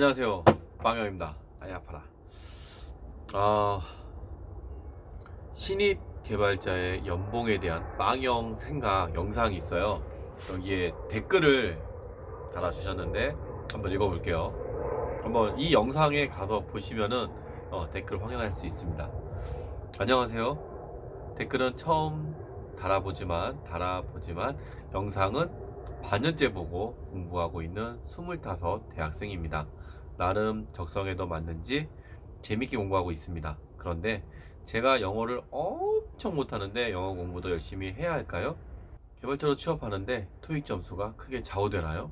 안녕하세요. 빵영입니다. 아이 아파라. 아 신입 개발자의 연봉에 대한 빵영 생각 영상이 있어요. 여기에 댓글을 달아주셨는데 한번 읽어볼게요. 한번 이 영상에 가서 보시면은 어, 댓글 확인할 수 있습니다. 안녕하세요. 댓글은 처음 달아보지만 달아보지만 영상은 반년째 보고 공부하고 있는 25 대학생입니다. 나름 적성에도 맞는지 재밌게 공부하고 있습니다. 그런데 제가 영어를 엄청 못하는데 영어 공부도 열심히 해야 할까요? 개발자로 취업하는데 토익 점수가 크게 좌우되나요?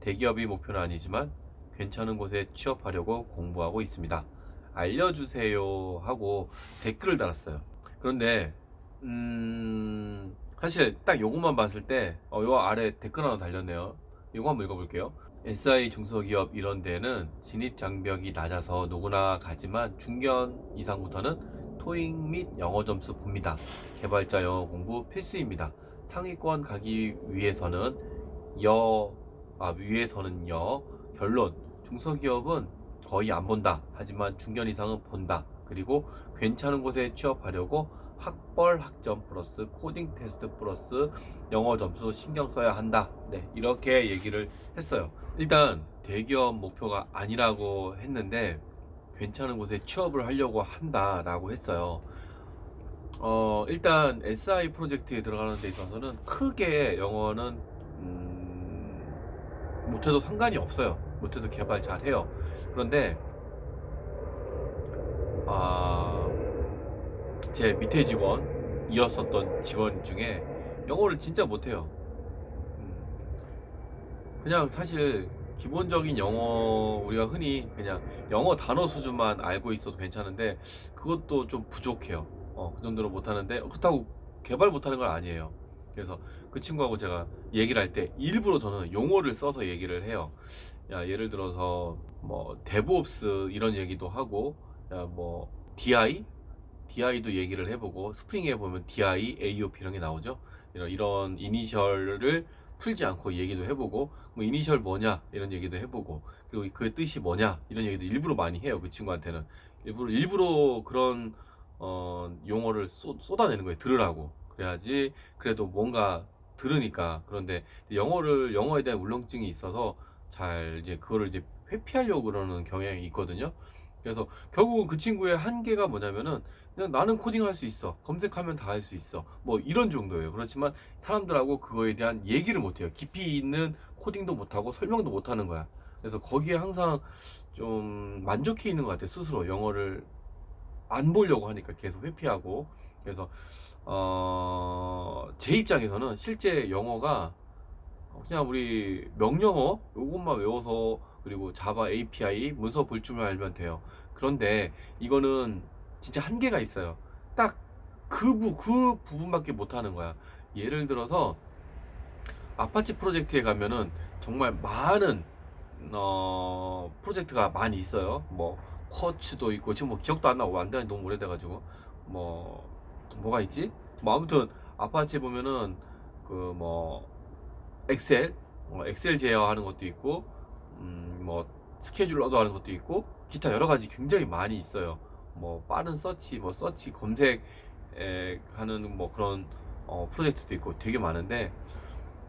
대기업이 목표는 아니지만 괜찮은 곳에 취업하려고 공부하고 있습니다. 알려주세요 하고 댓글을 달았어요. 그런데 음 사실 딱 요것만 봤을 때 어, 요 아래 댓글 하나 달렸네요. 요거 한번 읽어볼게요. SI 중소기업 이런 데는 진입 장벽이 낮아서 누구나 가지만 중견 이상부터는 토익 및 영어 점수 봅니다. 개발자 영어 공부 필수입니다. 상위권 가기 위해서는 여, 아, 위해서는요. 결론, 중소기업은 거의 안 본다. 하지만 중견 이상은 본다. 그리고 괜찮은 곳에 취업하려고 학벌 학점 플러스 코딩 테스트 플러스 영어 점수 신경 써야 한다. 네, 이렇게 얘기를 했어요. 일단 대기업 목표가 아니라고 했는데 괜찮은 곳에 취업을 하려고 한다라고 했어요. 어, 일단 SI 프로젝트에 들어가는 데 있어서는 크게 영어는 음, 못해도 상관이 없어요. 못해도 개발 잘 해요. 그런데 아, 제 밑에 직원 이었었던 직원 중에 영어를 진짜 못해요. 음, 그냥 사실 기본적인 영어 우리가 흔히 그냥 영어 단어 수준만 알고 있어도 괜찮은데 그것도 좀 부족해요. 어, 그 정도로 못하는데 그렇다고 개발 못하는 건 아니에요. 그래서 그 친구하고 제가 얘기를 할 때 일부러 저는 용어를 써서 얘기를 해요. 야, 예를 들어서 뭐 데브옵스 이런 얘기도 하고 야, 뭐 DI DI도 얘기를 해보고 스프링에 보면 DI, AOP 이런 게 나오죠. 이런 이런 이니셜을 풀지 않고 얘기도 해보고 뭐 이니셜 뭐냐 이런 얘기도 해보고 그리고 그 뜻이 뭐냐 이런 얘기도 일부러 많이 해요 그 친구한테는 일부러 일부러 그런 어, 용어를 쏟, 쏟아내는 거예요 들으라고 그래야지 그래도 뭔가 들으니까 그런데 영어를 영어에 대한 울렁증이 있어서 잘 이제 그거를 이제 회피하려고 그러는 경향이 있거든요. 그래서 결국은 그 친구의 한계가 뭐냐면은 그냥 나는 코딩할 수 있어. 검색하면 다 할 수 있어. 뭐 이런 정도예요. 그렇지만 사람들하고 그거에 대한 얘기를 못 해요. 깊이 있는 코딩도 못 하고 설명도 못 하는 거야. 그래서 거기에 항상 좀 만족해 있는 것 같아요. 스스로 영어를 안 보려고 하니까 계속 회피하고. 그래서 어, 제 입장에서는 실제 영어가 그냥 우리 명령어 요것만 외워서 그리고 자바 API 문서 볼 줄만 알면 돼요. 그런데 이거는 진짜 한계가 있어요. 딱 그 부, 그 부분밖에 못 하는 거야. 예를 들어서 아파치 프로젝트에 가면은 정말 많은 어, 프로젝트가 많이 있어요. 뭐 쿼츠도 있고 지금 뭐 기억도 안 나고 완전히 너무 오래돼가지고 뭐 뭐가 있지? 뭐 아무튼 아파치 보면은 그 뭐 엑셀 어, 엑셀 제어하는 것도 있고 음, 뭐 스케줄러도 하는 것도 있고 기타 여러 가지 굉장히 많이 있어요. 뭐 빠른 서치, 뭐 서치 검색 에 하는 뭐 그런 어, 프로젝트도 있고 되게 많은데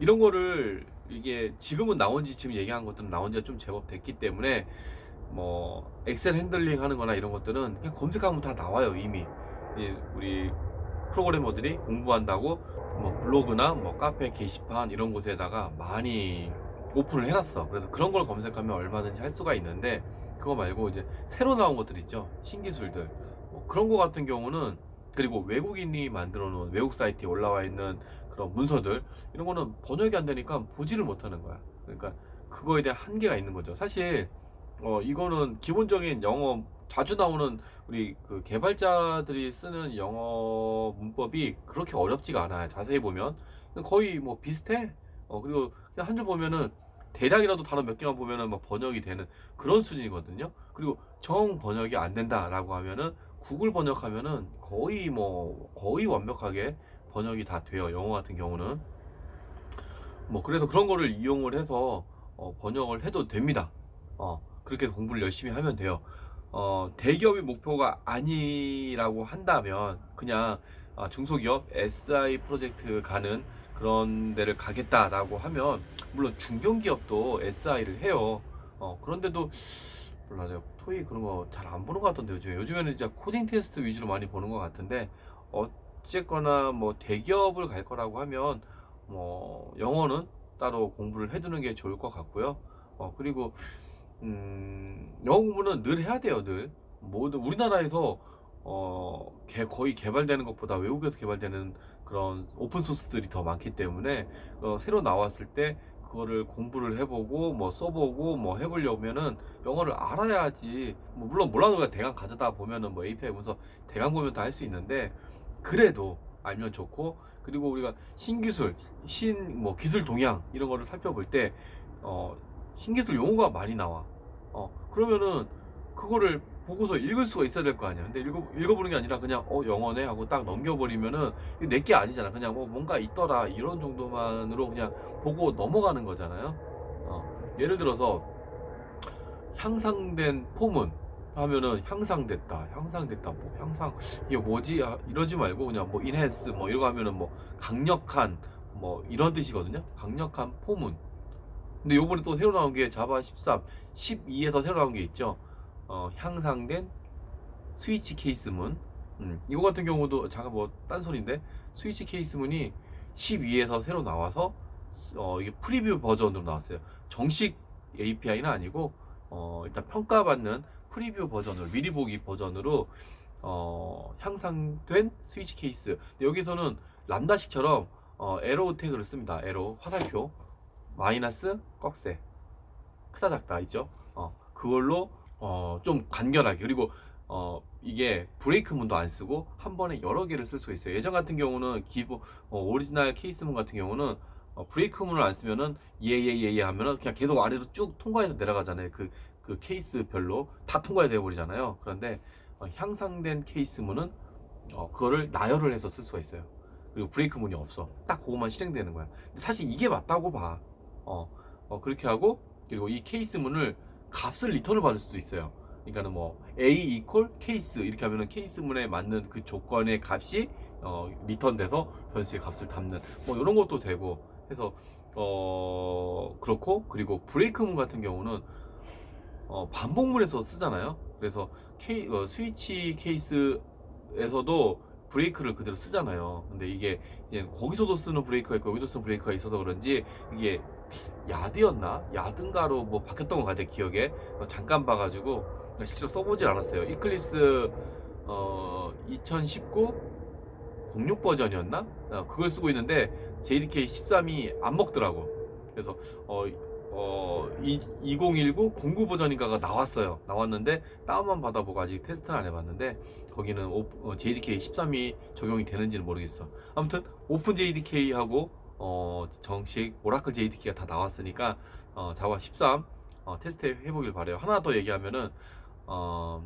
이런 거를 이게 지금은 나온 지 지금 얘기한 것들은 나온 지가 좀 제법 됐기 때문에 뭐 엑셀 핸들링 하는 거나 이런 것들은 그냥 검색하면 다 나와요 이미 이 우리 프로그래머들이 공부한다고 뭐 블로그나 뭐 카페 게시판 이런 곳에다가 많이 오픈을 해놨어. 그래서 그런 걸 검색하면 얼마든지 할 수가 있는데 그거 말고 이제 새로 나온 것들 있죠? 신기술들. 뭐 그런 거 같은 경우는 그리고 외국인이 만들어 놓은 외국 사이트에 올라와 있는 그런 문서들 이런 거는 번역이 안 되니까 보지를 못하는 거야. 그러니까 그거에 대한 한계가 있는 거죠. 사실 어 이거는 기본적인 영어 자주 나오는 우리 그 개발자들이 쓰는 영어 문법이 그렇게 어렵지가 않아요. 자세히 보면. 거의 뭐 비슷해? 어 그리고 그냥 한줄 보면은 대략이라도 단어 몇 개만 보면은 막 번역이 되는 그런 수준이거든요. 그리고 정 번역이 안 된다라고 하면은 구글 번역하면은 거의 뭐 거의 완벽하게 번역이 다 돼요. 영어 같은 경우는 뭐 그래서 그런 거를 이용을 해서 어, 번역을 해도 됩니다. 어 그렇게 해서 공부를 열심히 하면 돼요. 어, 대기업이 목표가 아니라고 한다면 그냥 아, 중소기업 SI 프로젝트 가는 그런 데를 가겠다라고 하면 물론 중견기업도 SI를 해요. 어, 그런데도 몰라 내가 토익 그런 거 잘 안 보는 것 같던데 요즘에 요즘에는 진짜 코딩 테스트 위주로 많이 보는 것 같은데 어쨌거나 뭐 대기업을 갈 거라고 하면 뭐 영어는 따로 공부를 해두는 게 좋을 것 같고요. 어 그리고 음 영어 공부는 늘 해야 돼요 늘 모든 우리나라에서 어 개, 거의 개발되는 것보다 외국에서 개발되는 그런 오픈 소스들이 더 많기 때문에 어, 새로 나왔을 때 그거를 공부를 해보고 뭐 써보고 뭐 해보려면은 영어를 알아야지. 뭐 물론 몰라도 그냥 대강 가져다 보면은 뭐 API 문서 대강 보면 다 할 수 있는데 그래도 알면 좋고 그리고 우리가 신기술 신 뭐 기술 동향 이런 거를 살펴볼 때 어, 신기술 용어가 많이 나와. 어 그러면은 그거를 보고서 읽을 수가 있어야 될 거 아니야. 근데 읽어, 읽어보는 게 아니라 그냥 어 영어네? 하고 딱 넘겨버리면은 내게 아니잖아. 그냥 뭐 뭔가 있더라. 이런 정도만으로 그냥 보고 넘어가는 거잖아요. 어, 예를 들어서 향상된 포문 하면은 향상됐다. 향상됐다. 뭐 향상 이게 뭐지? 아, 이러지 말고 그냥 뭐 인핸스 뭐거 하면은 뭐 강력한 뭐 이런 뜻이거든요. 강력한 포문. 근데 요번에 또 새로 나온 게 자바 13 12에서 새로 나온 게 있죠 어, 향상된 스위치 케이스 문. 음, 이거 같은 경우도 잠깐 뭐 딴소리인데 스위치 케이스 문이 12에서 새로 나와서 어, 이게 프리뷰 버전으로 나왔어요. 정식 API는 아니고 어, 일단 평가받는 프리뷰 버전으로 미리 보기 버전으로 어, 향상된 스위치 케이스. 여기서는 람다식처럼 어, 에로 태그를 씁니다. 에로 화살표 마이너스 꺽쇠 크다 작다 있죠? 어, 그걸로 어, 좀 간결하게 그리고 어, 이게 브레이크 문도 안 쓰고 한 번에 여러 개를 쓸 수가 있어요 예전 같은 경우는 기본 어, 오리지널 케이스 문 같은 경우는 어, 브레이크 문을 안 쓰면은 예예예예 하면은 그냥 계속 아래로 쭉 통과해서 내려가잖아요 그 그 케이스별로 다 통과돼 버리잖아요. 그런데 어, 향상된 케이스 문은 어, 그거를 나열을 해서 쓸 수가 있어요. 그리고 브레이크 문이 없어. 딱 그것만 실행되는 거야. 근데 사실 이게 맞다고 봐. 어, 어, 그렇게 하고 그리고 이 케이스 문을 값을 리턴을 받을 수도 있어요. 그러니까는 뭐 A 이퀄 케이스 이렇게 하면은 케이스문에 맞는 그 조건의 값이 어, 리턴돼서 변수의 값을 담는 뭐 이런 것도 되고 해서 어 그렇고 그리고 브레이크문 같은 경우는 어, 반복문에서 쓰잖아요. 그래서 케이, 어, 스위치 케이스에서도 브레이크를 그대로 쓰잖아요. 근데 이게 이제 거기서도 쓰는 브레이크가 있고 여기도 쓰는 브레이크가 있어서 그런지 이게 야드였나 야든가로 뭐 바뀌었던 것 같아 기억에 어, 잠깐 봐가지고 실제로 써보질 않았어요. 이클립스 어, 2019 06 버전이었나? 어, 그걸 쓰고 있는데 JDK 13이 안 먹더라고. 그래서 어, 어, 2019 09 버전인가가 나왔어요. 나왔는데 다운만 받아보고 아직 테스트는 안 해봤는데 거기는 오, 어, JDK 13이 적용이 되는지는 모르겠어. 아무튼 오픈 JDK하고 어, 정식 오라클 JDK가 다 나왔으니까 어, 자와 13 어, 테스트 해보길 바래요. 하나 더 얘기하면은 어,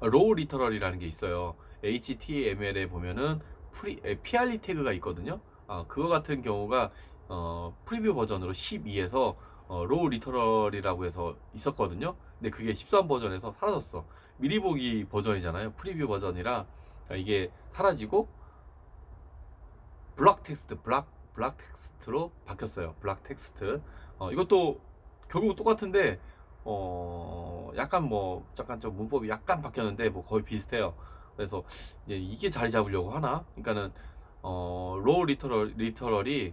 로우 리터럴이라는 게 있어요. HTML에 보면은 프리, 에, PR리 태그가 있거든요. 아, 그거 같은 경우가 어, 프리뷰 버전으로 12에서 어, 로우 리터럴이라고 해서 있었거든요. 근데 그게 13 버전에서 사라졌어. 미리 보기 버전이잖아요. 프리뷰 버전이라 그러니까 이게 사라지고 블락 텍스트, 블락 블락 텍스트로 바뀌었어요. 블락 텍스트. 어, 이것도 결국 똑같은데 어, 약간 뭐 약간 좀 문법이 약간 바뀌었는데 뭐 거의 비슷해요. 그래서 이제 이게 자리 잡으려고 하나? 그러니까는 어, 로우 리터럴 리터럴이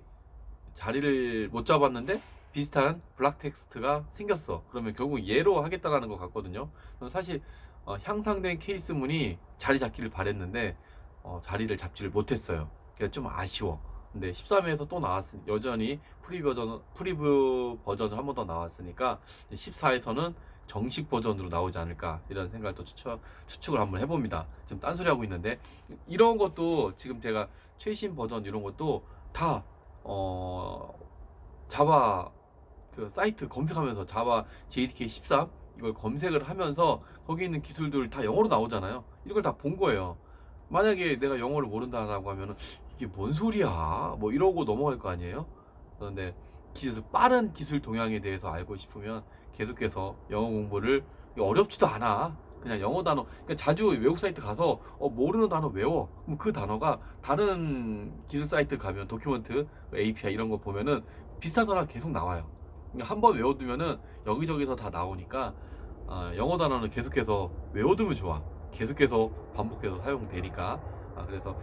자리를 못 잡았는데 비슷한 블락 텍스트가 생겼어. 그러면 결국 얘로 하겠다라는 것 같거든요. 사실 어, 향상된 케이스문이 자리 잡기를 바랬는데 어, 자리를 잡지를 못했어요. 그래서 좀 아쉬워. 근데 13에서 또 나왔으니 여전히 프리 버전 프리뷰 버전을 한 번 더 나왔으니까 14에서는 정식 버전으로 나오지 않을까 이런 생각을 또 추측, 추측을 한번 해봅니다. 지금 딴소리 하고 있는데 이런 것도 지금 제가 최신 버전 이런 것도 다 어, 자바 그 사이트 검색하면서 자바 JDK 13 이걸 검색을 하면서 거기 있는 기술들 다 영어로 나오잖아요. 이걸 다 본 거예요. 만약에 내가 영어를 모른다라고 하면은 이게 뭔 소리야? 뭐 이러고 넘어갈 거 아니에요? 그런데 기술, 빠른 기술 동향에 대해서 알고 싶으면 계속해서 영어 공부를 어렵지도 않아. 그냥 영어 단어, 그러니까 자주 외국 사이트 가서 어, 모르는 단어 외워. 그럼 그 단어가 다른 기술 사이트 가면 도큐먼트, API 이런 거 보면은 비슷한 단어가 계속 나와요. 한번 외워두면은 여기저기서 다 나오니까 아, 영어 단어는 계속해서 외워두면 좋아. 계속해서 반복해서 사용되니까. 아, 그래서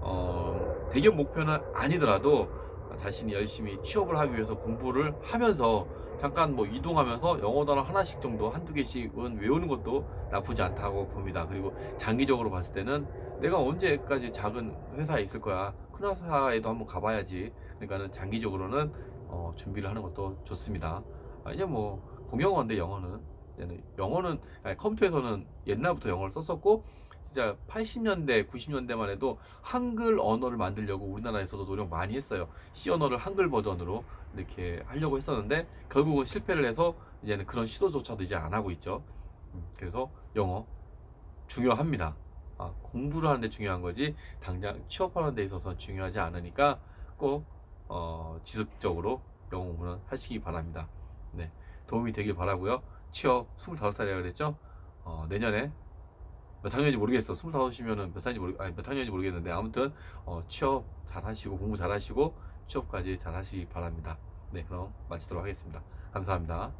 어, 대기업 목표는 아니더라도 자신이 열심히 취업을 하기 위해서 공부를 하면서 잠깐 뭐 이동하면서 영어 단어 하나씩 정도 한두 개씩은 외우는 것도 나쁘지 않다고 봅니다. 그리고 장기적으로 봤을 때는 내가 언제까지 작은 회사에 있을 거야. 큰 회사에도 한번 가봐야지. 그러니까는 장기적으로는 어, 준비를 하는 것도 좋습니다. 아, 이제 뭐 공용어인데 영어는 영어는 아니, 컴퓨터에서는 옛날부터 영어를 썼었고 진짜 80년대, 90년대만 해도 한글 언어를 만들려고 우리나라에서도 노력 많이 했어요. C 언어를 한글 버전으로 이렇게 하려고 했었는데 결국은 실패를 해서 이제는 그런 시도조차도 이제 안 하고 있죠. 음, 그래서 영어 중요합니다. 아, 공부를 하는데 중요한 거지 당장 취업하는 데 있어서 중요하지 않으니까 꼭 어, 지속적으로 영어 공부는 하시기 바랍니다. 네, 도움이 되길 바라고요. 취업 25살이라 그랬죠? 어, 내년에 몇 학년인지 모르겠어. 25이면은 몇 살인지 모르 아니 몇 학년인지 모르겠는데 아무튼 어, 취업 잘 하시고 공부 잘 하시고 취업까지 잘 하시기 바랍니다. 네, 그럼 마치도록 하겠습니다. 감사합니다.